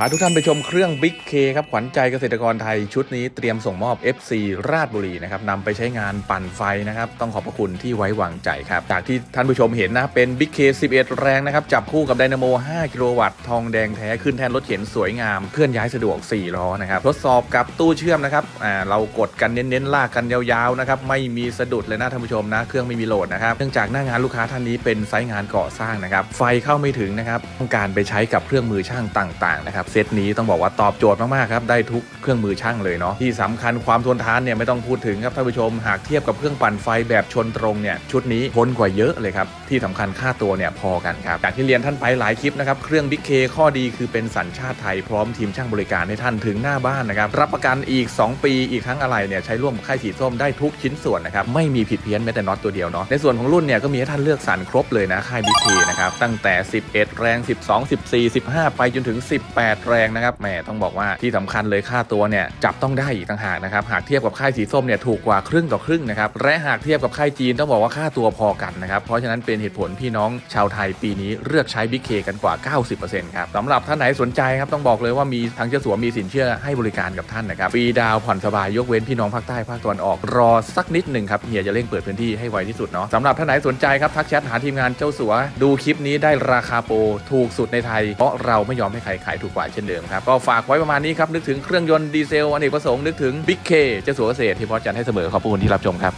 พาทุกท่านไปชมเครื่อง Big K ครับ ขวัญใจเกษตรกรไทยชุดนี้เตรียมส่งมอบ FC ราชบุรีนะครับนำไปใช้งานปั่นไฟนะครับ ต้องขอบพระคุณที่ไว้วางใจครับ จากที่ท่านผู้ชมเห็นนะ เป็น Big K 11 แรงนะครับ จับคู่กับไดนาโม 5 กิโลวัตต์ทองแดงแท้ขึ้นแทนรถเข็นสวยงาม เคลื่อนย้ายสะดวก 4 ล้อนะครับ ทดสอบกับตู้เชื่อมนะครับอ่าเรากดกันเน้นๆลากกันยาวๆนะครับไม่มีสะดุดเลยนะท่านผู้ชมนะเครื่องไม่มีโหลดนะครับเนื่องจากหน้างานลูกค้าท่านนี้เป็นไซต์งานก่อสร้างนะครับไฟเข้าไม่ถึงนะครับต้องการไปใช้กับเครื่องมือช่างต่างๆนะครับเซตนี้ต้องบอกว่าตอบโจทย์มากๆครับได้ทุกเครื่องมือช่างเลยเนาะที่สำคัญความทนทานเนี่ยไม่ต้องพูดถึงครับท่านผู้ชม หากเทียบกับเครื่องปั่นไฟแบบชนตรงเนี่ยชุดนี้ทนกว่าเยอะเลยครับที่สำคัญค่าตัวเนี่ยพอกันครับจากที่เรียนท่านไปหลายคลิปนะครับเครื่อง Big K ข้อดีคือเป็นสัญชาติไทยพร้อมทีมช่างบริการให้ท่านถึงหน้าบ้านนะครับรับประกันอีก 2 ปีอีกทั้งอะไรเนี่ยใช้ร่วมค่ายสีส้มได้ทุกชิ้นส่วนนะครับไม่มีผิดเพี้ยนแม้แต่น็อตตัวเดียวเนาะในส่วนของรุ่นเนี่ยก็มีให้ท่านเลือกสรรครบเลยนะค่าย Big K นะครับตั้งแต่ 11 แรง 12 14 15 ไปจนถึง 18แรงนะครับแหมต้องบอกว่าที่สำคัญเลยค่าตัวเนี่ยจับต้องได้อีกต่างหากนะครับหากเทียบกับค่ายสีส้มเนี่ยถูกกว่าครึ่งต่อครึ่งนะครับและหากเทียบกับค่ายจีนต้องบอกว่าค่าตัวพอกันนะครับเพราะฉะนั้นเป็นเหตุผลพี่น้องชาวไทยปีนี้เลือกใช้ Big K กันกว่า 90%ครับสำหรับท่านไหนสนใจครับต้องบอกเลยว่ามีทางเจ้าสัวมีสินเชื่อให้บริการกับท่านนะครับฟรีดาวผ่อนสบายยกเว้นพี่น้องภาคใต้ภาคตะวันออกรอสักนิดหนึ่งครับเฮียจะเร่งเปิดพื้นที่ให้ไวที่สุดเนาะสำหรับท่านไหนสนใจครับทักแชทหาทีมงานเจ้าสัว ดูคลิปนี้ได้ราคาโปรถูกสุดในไทยเพราะเราไม่ยอมให้ใครขายถูกกว่าเช่นเดิมครับ ก็ฝากไว้ประมาณนี้ครับ นึกถึงเครื่องยนต์ดีเซลอเนกประสงค์นึกถึงบิ๊กเคเจ้าสัวเกษตรที่พอจันให้เสมอขอบคุณที่รับชมครับ